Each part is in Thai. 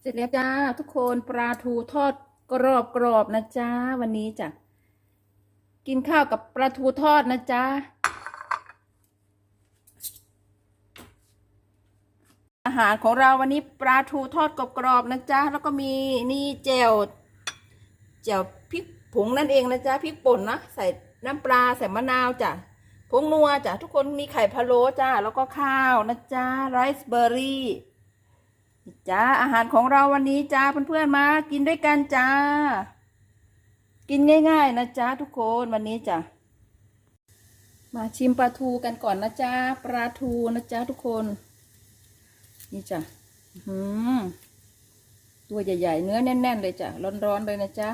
เสร็จแล้วจ้าทุกคนปลาทูทอดกรอบกรอบนะจ้าวันนี้จ้ะกินข้าวกับปลาทูทอดนะจ้าอาหารของเราวันนี้ปลาทูทอดกรอบๆนะจ้าแล้วก็มีนี่แจ่วแจ่วพริกผงนั่นเองนะจ้าพริกป่นนะใส่น้ำปลาใส่มะนาวจ้ะผงนัวจ้ะทุกคนมีไข่พะโล้จ้าแล้วก็ข้าวนะจ้าไรซ์เบอร์รี่ จ้าอาหารของเราวันนี้จ้าเพื่อนๆมา กินด้วยกันจ้า กินง่าย ๆ นะจ้าทุกคนวันนี้จ้ะมาชิมปลาทูกันก่อนนะจ้าปลาทูนะจ้าทุกคน นี่จ้ะอื้อหือตัวใหญ่ๆ เนื้อแน่น ๆ เลยจ้ะร้อนๆเลยนะจ้า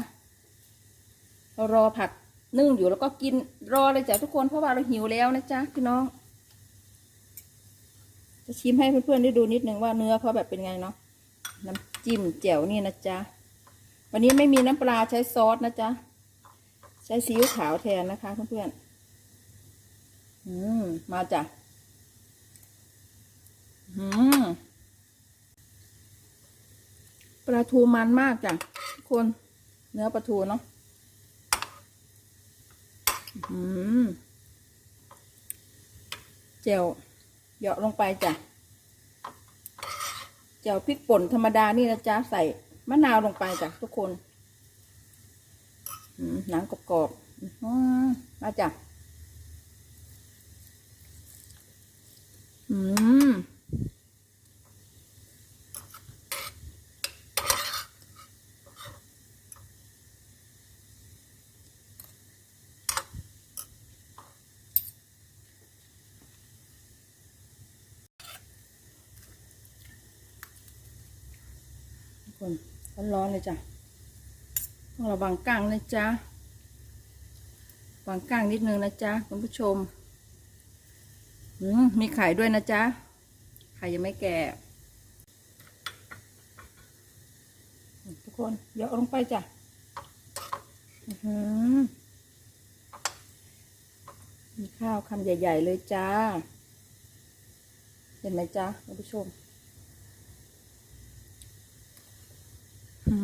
เรารอผักนึ่งอยู่แล้วก็กินรอเลยจ้ะทุกคนเพราะว่าเราหิวแล้วนะจ้าพี่น้อง จะชิมให้เพื่อนๆได้ดูนิดนึงว่าเนื้อเขาแบบเป็นไงเนาะน้ำจิ้มแจ่วนี่นะจ๊ะวันนี้ไม่มีน้ำปลาใช้ซอสนะจ๊ะใช้ซีอิ๊วขาวแทนนะคะเพื่อนๆอืมมาจ้ะอืมปลาทูมันมากจ้ะทุกคนเนื้อปลาทูเนาะอืมแจ่ว เหยาะลงไปจ้ะเจียวพริกป่นธรรมดานี่นะจ๊ะใส่มะนาวลงไปจ้ะทุกคนหนังกรอบๆอื้อหือมาจ้ะอืมทุก คนร้อนๆเลยจ้ะต้องระวังก้างนะจ๊ะวางก้างนิดนึงนะจ๊ะคุณผู้ชมอืมมีไข่ด้วยนะจ๊ะไข่ยังไม่แก่ ทุกคนเยอะลงไปจ้ะอือมีข้าวคำใหญ่ ๆ เลยจ้า เห็นไหมจ๊ะคุณผู้ชม อ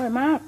ร่อยมาก